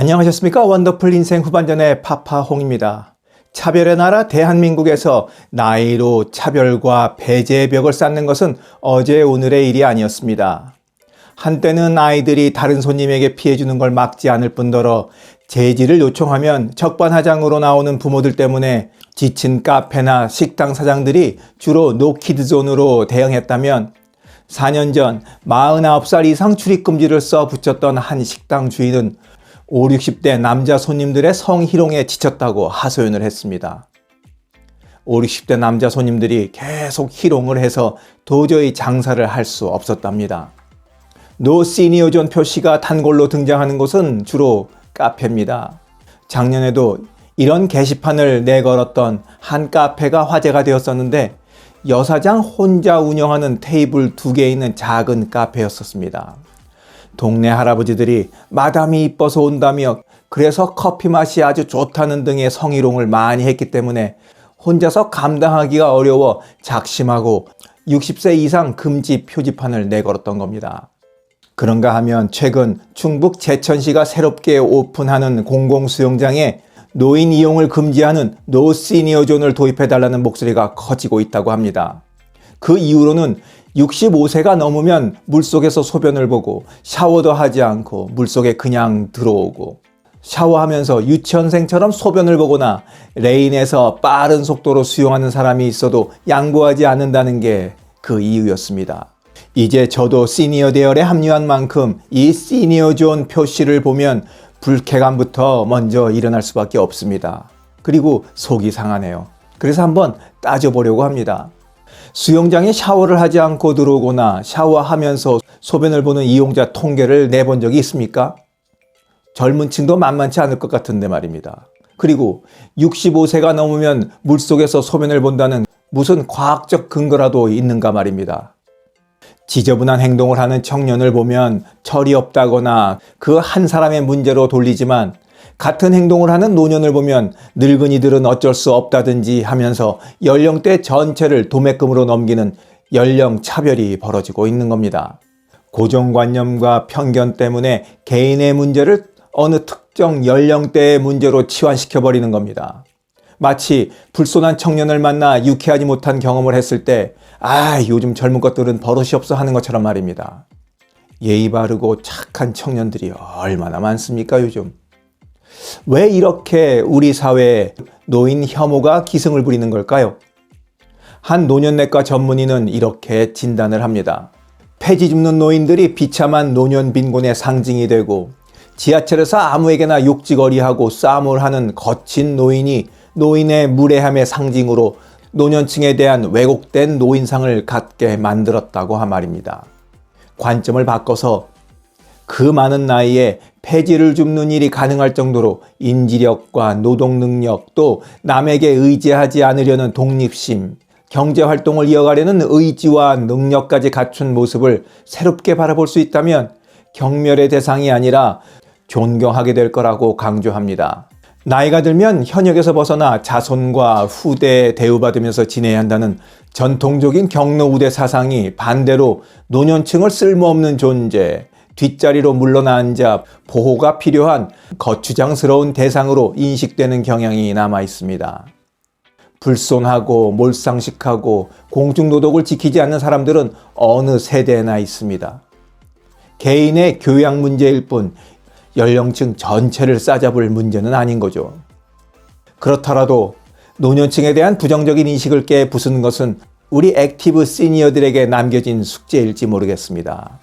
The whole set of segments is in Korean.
안녕하셨습니까? 원더풀 인생 후반전의 파파홍입니다. 차별의 나라 대한민국에서 나이로 차별과 배제의 벽을 쌓는 것은 어제 오늘의 일이 아니었습니다. 한때는 아이들이 다른 손님에게 피해주는 걸 막지 않을 뿐더러 제지를 요청하면 적반하장으로 나오는 부모들 때문에 지친 카페나 식당 사장들이 주로 노키드존으로 대응했다면 4년 전 49살 이상 출입금지를 써 붙였던 한 식당 주인은 5, 60대 남자 손님들의 성희롱에 지쳤다고 하소연을 했습니다. 5, 60대 남자 손님들이 계속 희롱을 해서 도저히 장사를 할 수 없었답니다. 노 시니어존 표시가 단골로 등장하는 곳은 주로 카페입니다. 작년에도 이런 게시판을 내걸었던 한 카페가 화제가 되었었는데 여사장 혼자 운영하는 테이블 두 개 있는 작은 카페였었습니다. 동네 할아버지들이 마담이 이뻐서 온다며 그래서 커피 맛이 아주 좋다는 등의 성희롱을 많이 했기 때문에 혼자서 감당하기가 어려워 작심하고 60세 이상 금지 표지판을 내걸었던 겁니다. 그런가 하면 최근 충북 제천시가 새롭게 오픈하는 공공수영장에 노인 이용을 금지하는 노 시니어 존을 도입해달라는 목소리가 커지고 있다고 합니다. 그 이유로는 65세가 넘으면 물속에서 소변을 보고 샤워도 하지 않고 물속에 그냥 들어오고 샤워하면서 유치원생처럼 소변을 보거나 레인에서 빠른 속도로 수영하는 사람이 있어도 양보하지 않는다는 게 그 이유였습니다. 이제 저도 시니어 대열에 합류한 만큼 이 시니어 존 표시를 보면 불쾌감부터 먼저 일어날 수밖에 없습니다. 그리고 속이 상하네요. 그래서 한번 따져보려고 합니다. 수영장에 샤워를 하지 않고 들어오거나 샤워하면서 소변을 보는 이용자 통계를 내본 적이 있습니까? 젊은 층도 만만치 않을 것 같은데 말입니다. 그리고 65세가 넘으면 물속에서 소변을 본다는 무슨 과학적 근거라도 있는가 말입니다. 지저분한 행동을 하는 청년을 보면 철이 없다거나 그 한 사람의 문제로 돌리지만 같은 행동을 하는 노년을 보면 늙은이들은 어쩔 수 없다든지 하면서 연령대 전체를 도매금으로 넘기는 연령 차별이 벌어지고 있는 겁니다. 고정관념과 편견 때문에 개인의 문제를 어느 특정 연령대의 문제로 치환시켜버리는 겁니다. 마치 불손한 청년을 만나 유쾌하지 못한 경험을 했을 때, 아, 요즘 젊은 것들은 버릇이 없어 하는 것처럼 말입니다. 예의 바르고 착한 청년들이 얼마나 많습니까, 요즘? 왜 이렇게 우리 사회에 노인 혐오가 기승을 부리는 걸까요? 한 노년내과 전문의는 이렇게 진단을 합니다. 폐지 줍는 노인들이 비참한 노년 빈곤의 상징이 되고 지하철에서 아무에게나 욕지거리하고 싸움을 하는 거친 노인이 노인의 무례함의 상징으로 노년층에 대한 왜곡된 노인상을 갖게 만들었다고 한 말입니다. 관점을 바꿔서 그 많은 나이에 폐지를 줍는 일이 가능할 정도로 인지력과 노동 능력 또 남에게 의지하지 않으려는 독립심, 경제 활동을 이어가려는 의지와 능력까지 갖춘 모습을 새롭게 바라볼 수 있다면 경멸의 대상이 아니라 존경하게 될 거라고 강조합니다. 나이가 들면 현역에서 벗어나 자손과 후대에 대우받으면서 지내야 한다는 전통적인 경로 우대 사상이 반대로 노년층을 쓸모없는 존재, 뒷자리로 물러나 앉아 보호가 필요한 거추장스러운 대상으로 인식되는 경향이 남아 있습니다. 불손하고 몰상식하고 공중도덕을 지키지 않는 사람들은 어느 세대나 있습니다. 개인의 교양 문제일 뿐 연령층 전체를 싸잡을 문제는 아닌 거죠. 그렇더라도 노년층에 대한 부정적인 인식을 깨 부수는 것은 우리 액티브 시니어들에게 남겨진 숙제일지 모르겠습니다.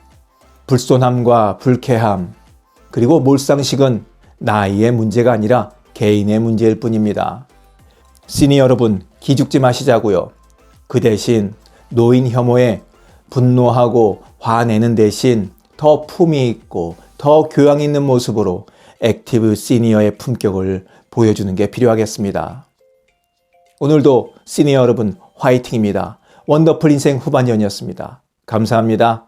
불손함과 불쾌함, 그리고 몰상식은 나이의 문제가 아니라 개인의 문제일 뿐입니다. 시니 여러분, 기죽지 마시자고요. 그 대신 노인 혐오에 분노하고 화내는 대신 더 품이 있고 더 교양 있는 모습으로 액티브 시니어의 품격을 보여주는 게 필요하겠습니다. 오늘도 시니어 여러분 화이팅입니다. 원더풀 인생 후반전이었습니다. 감사합니다.